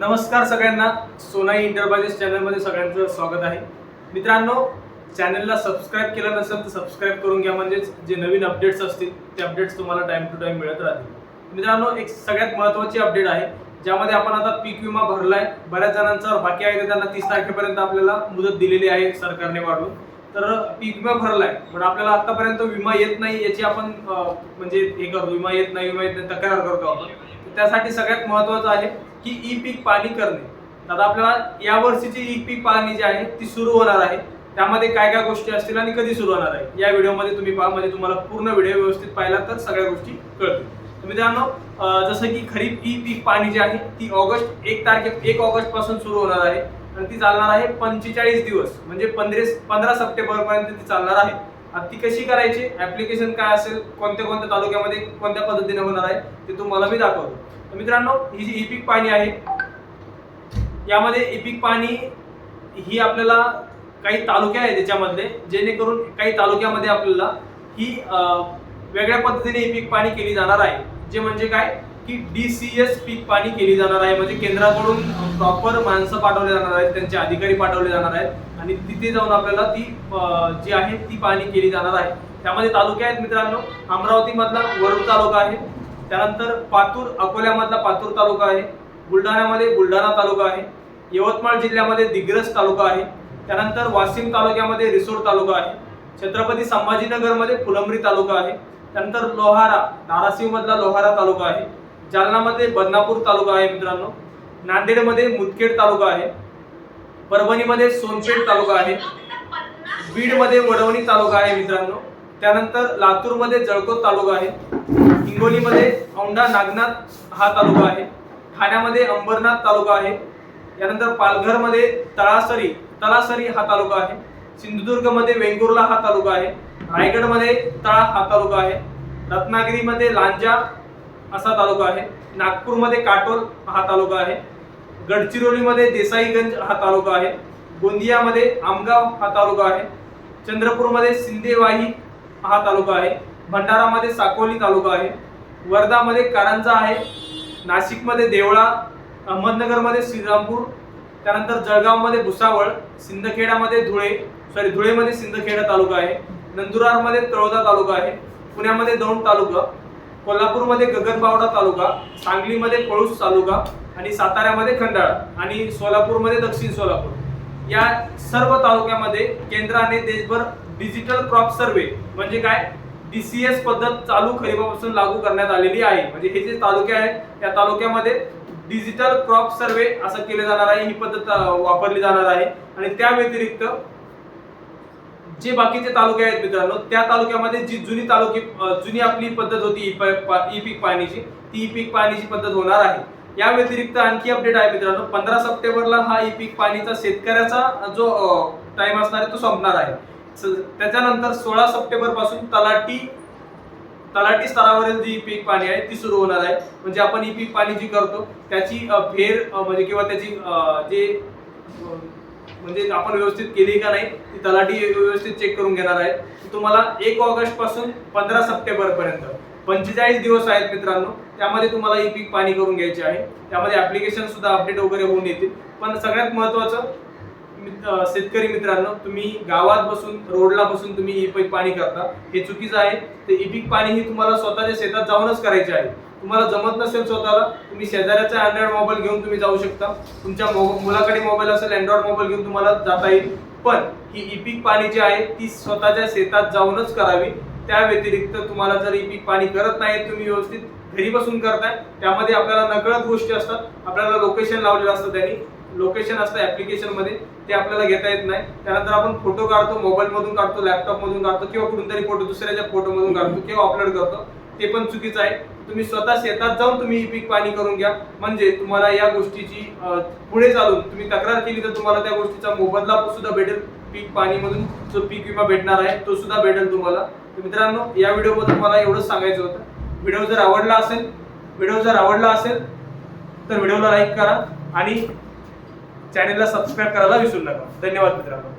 नमस्कार सगळ्यांना. सोनाई इंटरप्राइजेस चॅनलमध्ये सगळ्यांचं स्वागत आहे. मित्रांनो चॅनलला सबस्क्राईब केलं नसेल तर सबस्क्राईब करून घ्या. म्हणजेच जे नवीन अपडेट्स असतील ते अपडेट्स तुम्हाला टाईम टू टाईम मिळत राहतील. मित्रांनो एक सगळ्यात महत्त्वाची अपडेट आहे ज्यामध्ये आपण आता पीक विमा भरलाय. बऱ्याच जणांचा बाकी आहे तर त्यांना तीस तारखेपर्यंत आपल्याला मुदत दिलेली आहे सरकारने वाढवून. तर पीक विमा भरलाय पण आपल्याला आतापर्यंत विमा येत नाही याची आपण म्हणजे हे करतो विमा येत नाही विमा येत नाही तक्रार करतो आपण. त्यासाठी सगळ्यात महत्वाचं आहे की ई पीक पाणी करणे. आता आपल्याला या वर्षीची ई पीक पाणी जी आहे ती सुरू होणार आहे. त्यामध्ये काय काय गोष्टी असतील आणि कधी सुरू होणार आहे या व्हिडिओमध्ये तुम्ही पहा. म्हणजे तुम्हाला पूर्ण व्हिडिओ व्यवस्थित पाहिला तर सगळ्या गोष्टी कळतील. तुम्ही मित्रांनो जसं की खरीप ई पीक पाणी जी आहे ती ऑगस्ट एक तारखे एक ऑगस्टपासून सुरू होणार आहे. आणि ती चालणार आहे पंचेचाळीस दिवस म्हणजे पंधरा पंधरा सप्टेंबर पर्यंत ती चालणार आहे. ती कशी करायची? ऍप्लिकेशन काय असेल? कोणत्या कोणत्या तालुक्यामध्ये कोणत्या पद्धतीने होणार आहे ते तुम्हाला मी दाखवतो. तर मित्रांनो ही जी इपिक पाणी आहे यामध्ये इपिक पाणी ही आपल्याला काही तालुके आहेत त्याच्यामधले जेणेकरून काही तालुक्यामध्ये आपल्याला ही वेगळ्या पद्धतीने इपिक पाणी केली जाणार आहे. जे म्हणजे काय? की डी सी एस पीक पाणी केली जाणार आहे. म्हणजे केंद्राकडून प्रॉपर माणसं पाठवले जाणार आहेत त्यांचे अधिकारी पाठवले जाणार आहेत. आणि तिथे जाऊन आपल्याला ती जी आहे ती पाणी केली जाणार आहे. त्यामध्ये तालुके आहेत मित्रांनो. अमरावतीमधला वरुड तालुका आहे. त्यानंतर पातूर अकोल्यामधला पातूर तालुका आहे. बुलढाण्यामध्ये बुलढाणा तालुका आहे. यवतमाळ जिल्ह्यामध्ये दिग्रस तालुका आहे. त्यानंतर वाशिम तालुक्यामध्ये रिसोड तालुका आहे. छत्रपती संभाजीनगरमध्ये फुलंब्री तालुका आहे. त्यानंतर लोहारा धाराशिवमधला लोहारा तालुका आहे. जालनामध्ये बदनापूर तालुका आहे मित्रांनो. नांदेडमध्ये मुदखेड तालुका आहे. परभणीमध्ये सोनपेठ तालुका आहे. बीडमध्ये वडवणी तालुका आहे मित्रांनो. त्यानंतर लातूरमध्ये जळकोट तालुका आहे. हिंगोलीमध्ये औंढा नागनाथ हा तालुका आहे. ठाण्यामध्ये अंबरनाथ तालुका आहे. यानंतर पालघरमध्ये तळासरी तळासरी हा तालुका आहे. सिंधुदुर्गमध्ये वेंगुर्ला हा तालुका आहे. रायगडमध्ये तळा हा तालुका आहे. रत्नागिरीमध्ये लांजा असा तालुका आहे. नागपूरमध्ये काटोल हा तालुका आहे. गडचिरोलीमध्ये देसाईगंज हा तालुका आहे. गोंदियामध्ये आमगाव हा तालुका आहे. चंद्रपूरमध्ये सिंदेवाही हा तालुका आहे. भंडारामध्ये साकोली तालुका आहे. वर्धामध्ये कारंजा आहे. नाशिकमध्ये देवळा अहमदनगरमध्ये श्रीरामपूर त्यानंतर जळगावमध्ये भुसावळ सिंदखेडामध्ये धुळे सॉरी धुळेमध्ये सिंदखेडा तालुका आहे. नंदुरबारमध्ये तळोदा तालुका आहे. पुण्यामध्ये दौंड तालुका. कोल्हापूरमध्ये गगनबावडा तालुका सांगलीमध्ये पळूस तालुका आणि साताऱ्यामध्ये खंडाळा आणि सोलापूरमध्ये दक्षिण सोलापूर. या सर्व तालुक्यामध्ये केंद्राने देशभर डिजिटल क्रॉप सर्वे म्हणजे काय? डीसीएस पद्धत चालू खरीपापासून लागू करण्यात आलेली आहे. म्हणजे हे जे तालुके आहेत त्या तालुक्यामध्ये डिजिटल क्रॉप सर्वे असं केलं जाणार आहे ही पद्धत वापरली जाणार आहे. आणि त्या व्यतिरिक्त जे बाकीचे तालुके आहेत मित्रांनो त्या तालुक्यामध्ये जी जुनी तालुके जुनी आपली पद्धत होती ई पीक पाणीची ती ई पीक पाणीची पद्धत होणार आहे. या व्यतिरिक्त आणखी अपडेट आहे मित्रांनो पंधरा सप्टेंबरला हा ई पीक पाणीचा शेतकऱ्याचा जो टाइम असणार आहे तो संपणार आहे. त्याच्यानंतर सोळा सप्टेंबरपासून तलाठी तलाठी स्तरावरील जी पीक पाणी आहे ती सुरू होणार आहे. म्हणजे आपण ई पीक पाणी जी करतो त्याची फेर म्हणजे किंवा त्याची जे म्हणजे आपण व्यवस्थित केली का नाही ती तलाठी व्यवस्थित चेक करून घेणार आहे तुम्हाला एक ऑगस्टपासून पंधरा सप्टेंबर पर्यंत पंचेचाळीस दिवस आहेत मित्रांनो त्यामध्ये तुम्हाला ही पीक पाणी करून घ्यायची आहे. त्यामध्ये ऍप्लिकेशन सुद्धा अपडेट वगैरे होऊन येतील. पण सगळ्यात महत्वाचं शेतकरी मित्रांनो तुम्ही गावात बसून रोडला बसून तुम्ही ई पीक पाणी करता. हे चुकीचं आहे. ते ई पीक पाणी ही तुम्हाला स्वतःच्या शेतात जाऊनच करायचे आहे. तुम्हाला जमत नसेल स्वतःला तुम्ही शेजाऱ्याचा अँड्रॉइड मोबाईल घेऊन तुम्ही जाऊ शकता. तुमच्या मो- मुलाकडे मोबाईल असेल अँड्रॉइड मोबाईल घेऊन तुम्हाला जाता येईल. पण ही ई पीक पाणी जी आहे ती स्वतःच्या शेतात जाऊनच करावी. त्या व्यतिरिक्त तुम्हाला जर ई पीक पाणी करत नाही तुम्ही व्यवस्थित घरी बसून करताय त्यामध्ये आपल्याला नकळत गोष्टी असतात. आपल्याला लोकेशन लावलेलं असतं त्यांनी. लोकेशन असतं ऍप्लिकेशनमध्ये ते आपल्याला घेता येत नाही. त्यानंतर आपण फोटो काढतो मोबाईल मधून काढतो लॅपटॉप मधून काढतो किंवा कुठून तरी फोटो दुसऱ्याच्या फोटो मधून काढतो किंवा अपलोड करतो. ते पण चुकीचं आहे. तुम्ही स्वतः शेतात जाऊन तुम्ही पीक पाणी करून घ्या. म्हणजे तुम्हाला या गोष्टीची पुढे चालून तुम्ही तक्रार केली तर तुम्हाला त्या गोष्टीचा मोबदला सुद्धा भेटेल. पीक पाणीमधून जो पीक विमा भेटणार आहे तो सुद्धा भेटेल तुम्हाला. तर मित्रांनो या व्हिडिओ मला एवढंच सांगायचं होतं. व्हिडिओ जर आवडला असेल व्हिडिओ जर आवडला असेल तर व्हिडिओला लाईक करा. आणि चॅनेलला सबस्क्राईब करायला विसरू नका. धन्यवाद मित्रांनो.